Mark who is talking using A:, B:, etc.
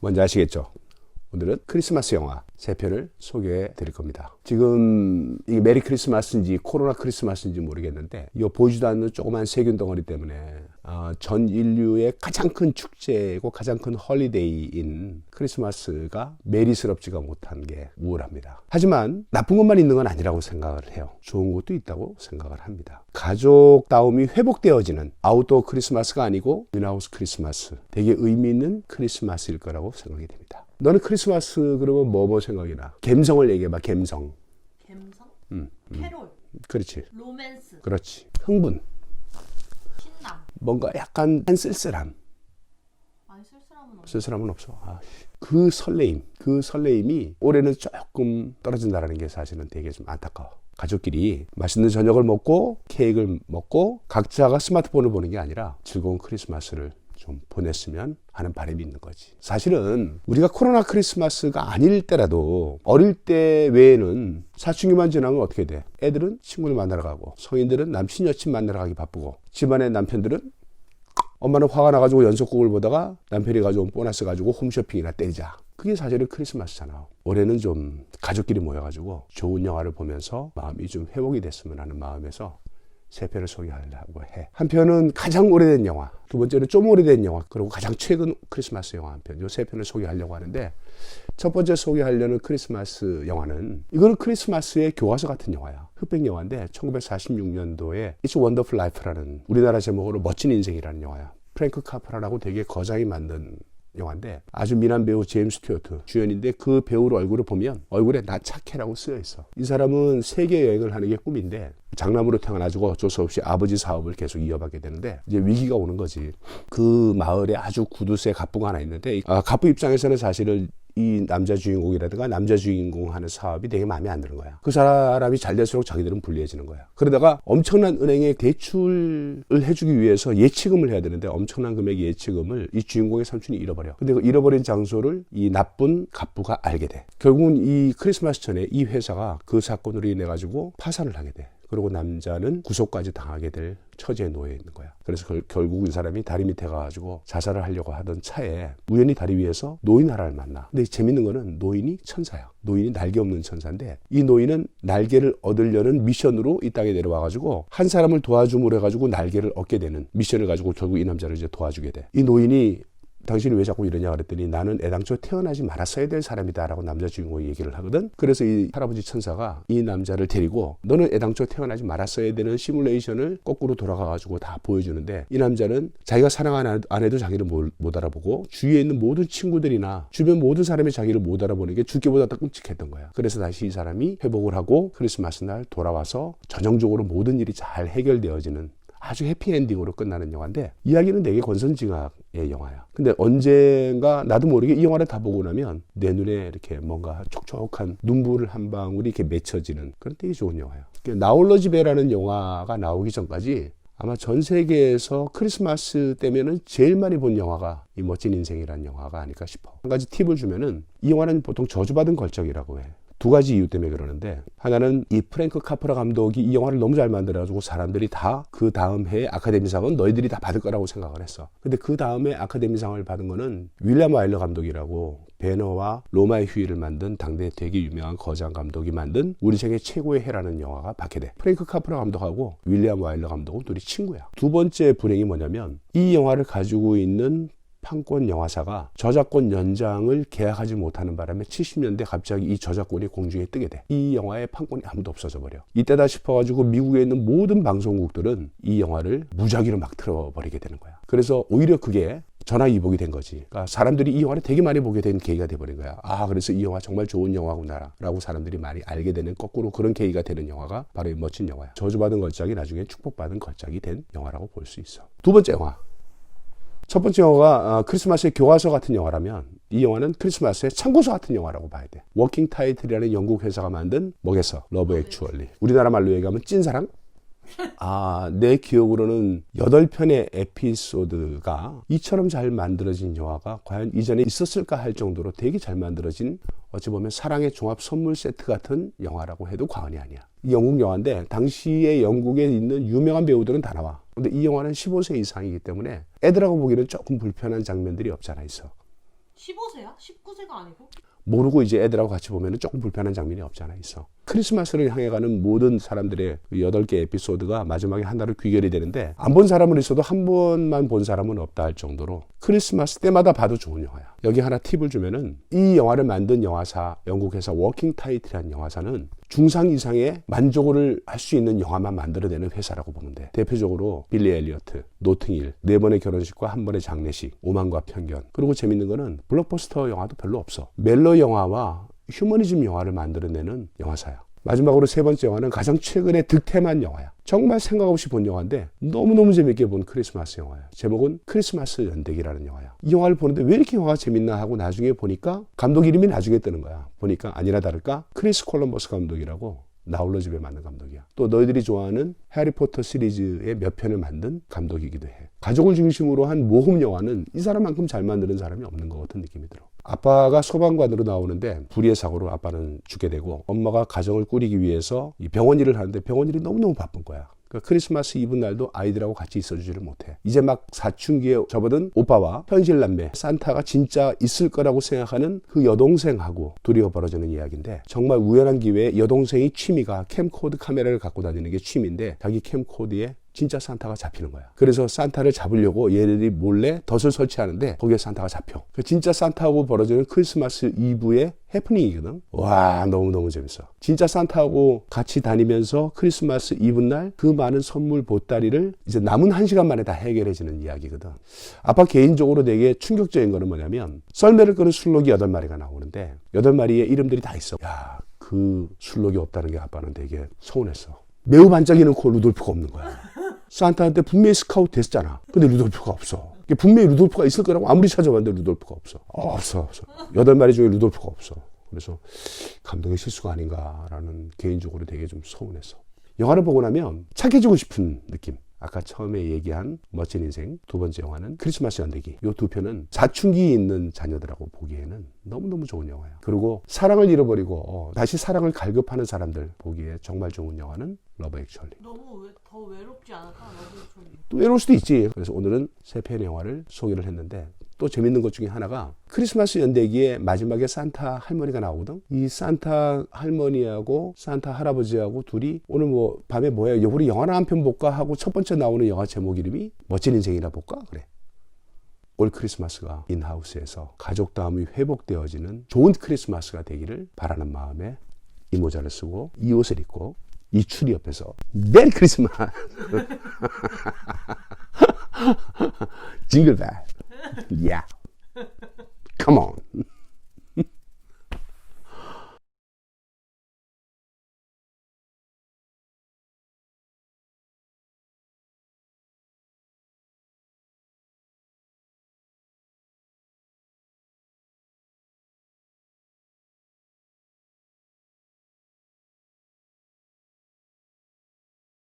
A: 뭔지 아시겠죠? 오늘은 크리스마스 영화 세 편을 소개해 드릴 겁니다. 지금 이게 메리 크리스마스인지 코로나 크리스마스인지 모르겠는데 이거 보이지도 않는 조그만 세균 덩어리 때문에 어, 전 인류의 가장 큰 축제이고 가장 큰 헐리데이인 크리스마스가 메리스럽지가 못한 게 우울합니다. 하지만 나쁜 것만 있는 건 아니라고 생각을 해요. 좋은 것도 있다고 생각을 합니다. 가족다움이 회복되어지는 아웃도어 크리스마스가 아니고 인하우스 크리스마스 되게 의미 있는 크리스마스일 거라고 생각이 됩니다. 너는 크리스마스 그러면 뭐 뭐 생각이 나? 감성을 얘기해봐. 감성.
B: 갬성,
A: 음,
B: 캐롤,
A: 그렇지.
B: 로맨스,
A: 그렇지. 흥분.
B: 신남.
A: 뭔가 약간 한 쓸쓸함.
B: 아니 쓸쓸함은 없어.
A: 쓸쓸함은 없어. 아, 그 설레임, 그 설레임이 올해는 조금 떨어진다는 게 사실은 되게 좀 안타까워. 가족끼리 맛있는 저녁을 먹고 케이크를 먹고 각자가 스마트폰을 보는 게 아니라 즐거운 크리스마스를 좀 보냈으면 하는 바람이 있는 거지. 사실은 우리가 코로나 크리스마스가 아닐 때라도 어릴 때 외에는 사춘기만 지나면 어떻게 돼? 애들은 친구를 만나러 가고 성인들은 남친 여친 만나러 가기 바쁘고 집안의 남편들은 엄마는 화가 나가지고 연속극을 보다가 남편이 가져온 보너스 가지고 홈쇼핑이나 때리자. 그게 사실은 크리스마스잖아. 올해는 좀 가족끼리 모여가지고 좋은 영화를 보면서 마음이 좀 회복이 됐으면 하는 마음에서 세 편을 소개하려고 해. 한 편은 가장 오래된 영화, 두 번째는 좀 오래된 영화, 그리고 가장 최근 크리스마스 영화 한 편. 이세 편을 소개하려고 하는데 첫 번째 소개하려는 크리스마스 영화는 이거는 크리스마스의 교과서 같은 영화야. 흑백 영화인데 1946년도에 It's Wonderful Life라는 우리나라 제목으로 멋진 인생이라는 영화야. 프랭크 카프라라고 되게 거장이 만든 영화인데 아주 미남 배우 제임스 스튜어트 주연인데 그 배우 얼굴을 보면 얼굴에 나 착해라고 쓰여 있어. 이 사람은 세계 여행을 하는 게 꿈인데 장남으로 태어나지고 어쩔 수 없이 아버지 사업을 계속 이어받게 되는데 이제 위기가 오는 거지. 그 마을에 아주 구두쇠 갑부가 하나 있는데 아, 갑부 입장에서는 사실은 이 남자 주인공이라든가 남자 주인공 하는 사업이 되게 마음에 안 드는 거야. 그 사람이 잘 될수록 자기들은 불리해지는 거야. 그러다가 엄청난 은행에 대출을 해주기 위해서 예치금을 해야 되는데 엄청난 금액의 예치금을 이 주인공의 삼촌이 잃어버려. 근데 그 잃어버린 장소를 이 나쁜 갑부가 알게 돼. 결국은 이 크리스마스 전에 이 회사가 그 사건으로 인해 가지고 파산을 하게 돼. 그리고 남자는 구속까지 당하게 될 처지에 놓여 있는 거야. 그래서 결, 결국 이 사람이 다리 밑에 가가지고 자살을 하려고 하던 차에 우연히 다리 위에서 노인 하나를 만나. 근데 재밌는 거는 노인이 천사야. 노인이 날개 없는 천사인데 이 노인은 날개를 얻으려는 미션으로 이 땅에 내려와가지고 한 사람을 도와줌으로 해가지고 날개를 얻게 되는 미션을 가지고 결국 이 남자를 이제 도와주게 돼. 이 노인이 당신이 왜 자꾸 이러냐 그랬더니 나는 애당초 태어나지 말았어야 될 사람이다라고 남자 주인공이 얘기를 하거든. 그래서 이 할아버지 천사가 이 남자를 데리고 너는 애당초 태어나지 말았어야 되는 시뮬레이션을 거꾸로 돌아가가지고 다 보여주는데 이 남자는 자기가 사랑하는 아내도 자기를 못, 못 알아보고 주위에 있는 모든 친구들이나 주변 모든 사람이 자기를 못 알아보는 게 죽기보다 더 끔찍했던 거야. 그래서 다시 이 사람이 회복을 하고 크리스마스 날 돌아와서 전형적으로 모든 일이 잘 해결되어지는 아주 해피엔딩으로 끝나는 영화인데 이야기는 되게 권선징악의 영화야. 근데 언젠가 나도 모르게 이 영화를 다 보고 나면 내 눈에 이렇게 뭔가 촉촉한 눈물을 한 방울이 이렇게 맺혀지는 그런 되게 좋은 영화야. 나홀로 집에라는 영화가 나오기 전까지 아마 전 세계에서 크리스마스 때면은 제일 많이 본 영화가 이 멋진 인생이라는 영화가 아닐까 싶어. 한 가지 팁을 주면은 이 영화는 보통 저주받은 걸작이라고 해. 두 가지 이유 때문에 그러는데 하나는 이 프랭크 카프라 감독이 이 영화를 너무 잘 만들어가지고 사람들이 다 그 다음 해에 아카데미상은 너희들이 다 받을 거라고 생각을 했어. 근데 그 다음에 아카데미상을 받은 거는 윌리엄 와일러 감독이라고 배너와 로마의 휴일을 만든 당대 되게 유명한 거장 감독이 만든 우리 생애 최고의 해라는 영화가 받게 돼. 프랭크 카프라 감독하고 윌리엄 와일러 감독은 둘이 친구야. 두 번째 불행이 뭐냐면 이 영화를 가지고 있는 판권 영화사가 저작권 연장을 계약하지 못하는 바람에 70년대 갑자기 이 저작권이 공중에 뜨게 돼. 이 영화의 판권이 아무도 없어져 버려. 이때다 싶어가지고 미국에 있는 모든 방송국들은 이 영화를 무작위로 막 틀어버리게 되는 거야. 그래서 오히려 그게 전화위복이 된 거지. 그러니까 사람들이 이 영화를 되게 많이 보게 된 계기가 돼버린 거야. 아, 그래서 이 영화 정말 좋은 영화구나. 라고 사람들이 많이 알게 되는 거꾸로 그런 계기가 되는 영화가 바로 이 멋진 영화야. 저주받은 걸작이 나중에 축복받은 걸작이 된 영화라고 볼 수 있어. 두 번째 영화. 첫 번째 영화가 어, 크리스마스의 교과서 같은 영화라면 이 영화는 크리스마스의 참고서 같은 영화라고 봐야 돼. 워킹 타이틀이라는 영국 회사가 만든 뭐겠어? 러브 액츄얼리. 우리나라 말로 얘기하면 찐사랑? 아, 내 기억으로는 8편의 에피소드가 이처럼 잘 만들어진 영화가 과연 이전에 있었을까 할 정도로 되게 잘 만들어진 어찌 보면 사랑의 종합 선물 세트 같은 영화라고 해도 과언이 아니야. 이 영국 영화인데 당시에 영국에 있는 유명한 배우들은 다 나와. 근데 이 영화는 15세 이상이기 때문에 애들하고 보기는 조금 불편한 장면들이 없잖아 있어.
B: 15세야? 19세가 아니고?
A: 모르고 이제 애들하고 같이 보면 조금 불편한 장면이 없잖아 있어. 크리스마스를 향해 가는 모든 사람들의 그 여덟 개 에피소드가 마지막에 하나로 귀결이 되는데 안 본 사람은 있어도 한 번만 본 사람은 없다 할 정도로 크리스마스 때마다 봐도 좋은 영화야. 여기 하나 팁을 주면은 이 영화를 만든 영화사 영국 회사 워킹 타이틀이라는 영화사는 중상 이상의 만족을 할 수 있는 영화만 만들어내는 회사라고 보면 돼. 대표적으로 빌리 엘리어트, 노팅힐, 네 번의 결혼식과 한 번의 장례식, 오만과 편견. 그리고 재밌는 거는 블록버스터 영화도 별로 없어. 멜로 영화와 휴머니즘 영화를 만들어내는 영화사야. 마지막으로 세 번째 영화는 가장 최근에 득템한 영화야. 정말 생각 없이 본 영화인데 너무너무 재밌게 본 크리스마스 영화야. 제목은 크리스마스 연대기라는 영화야. 이 영화를 보는데 왜 이렇게 영화가 재밌나 하고 나중에 보니까 감독 이름이 나중에 뜨는 거야. 보니까 아니나 다를까 크리스 콜럼버스 감독이라고 나홀로 집에 만든 감독이야. 또 너희들이 좋아하는 해리포터 시리즈의 몇 편을 만든 감독이기도 해. 가족을 중심으로 한 모험 영화는 이 사람만큼 잘 만드는 사람이 없는 것 같은 느낌이 들어. 아빠가 소방관으로 나오는데 불의의 사고로 아빠는 죽게 되고 엄마가 가정을 꾸리기 위해서 이 병원 일을 하는데 병원 일이 너무너무 바쁜 거야. 그러니까 크리스마스 이브 날도 아이들하고 같이 있어주지를 못해. 이제 막 사춘기에 접어든 오빠와 현실 남매 산타가 진짜 있을 거라고 생각하는 그 여동생하고 둘이 벌어지는 이야기인데 정말 우연한 기회에 여동생이 취미가 캠코드 카메라를 갖고 다니는 게 취미인데 자기 캠코드에 진짜 산타가 잡히는 거야. 그래서 산타를 잡으려고 얘들이 몰래 덫을 설치하는데 거기에 산타가 잡혀. 그 진짜 산타하고 벌어지는 크리스마스 이브의 해프닝이거든. 와 너무너무 재밌어. 진짜 산타하고 같이 다니면서 크리스마스 이브 날 그 많은 선물 보따리를 이제 남은 한 시간 만에 다 해결해지는 이야기거든. 아빠 개인적으로 되게 충격적인 거는 뭐냐면 썰매를 끄는 술록이 여덟 마리가 나오는데 여덟 마리의 이름들이 다 있어. 야, 그 술록이 없다는 게 아빠는 되게 서운했어. 매우 반짝이는 코 루돌프가 없는 거야. 산타한테 분명히 스카우트 됐잖아. 근데 루돌프가 없어. 분명히 루돌프가 있을 거라고 아무리 찾아봤는데 루돌프가 없어. 어, 없어, 없어. 여덟 마리 중에 루돌프가 없어. 그래서 감독의 실수가 아닌가라는 개인적으로 되게 좀 서운했어. 영화를 보고 나면 착해지고 싶은 느낌. 아까 처음에 얘기한 멋진 인생 두 번째 영화는 크리스마스 연대기. 이 두 편은 사춘기에 있는 자녀들하고 보기에는 너무너무 좋은 영화야 그리고 사랑을 잃어버리고 어, 다시 사랑을 갈급하는 사람들 보기에 정말 좋은 영화는 러브 액츄얼리
B: 너무 왜, 더 외롭지 않을까? 너도
A: 좀또 외로울 수도 있지. 그래서 오늘은 세 편의 영화를 소개를 했는데 또 재밌는 것 중에 하나가 크리스마스 연대기에 마지막에 산타 할머니가 나오거든. 이 산타 할머니하고 산타 할아버지하고 둘이 오늘 뭐 밤에 뭐야? 우리 영화나 한 편 볼까 하고 첫 번째 나오는 영화 제목 이름이 멋진 인생이라 볼까? 그래. 올 크리스마스가 인하우스에서 가족 다움이 회복되어지는 좋은 크리스마스가 되기를 바라는 마음에 이 모자를 쓰고 이 옷을 입고 이 추리 옆에서 메리 크리스마스 징글벨 Yeah. Come on.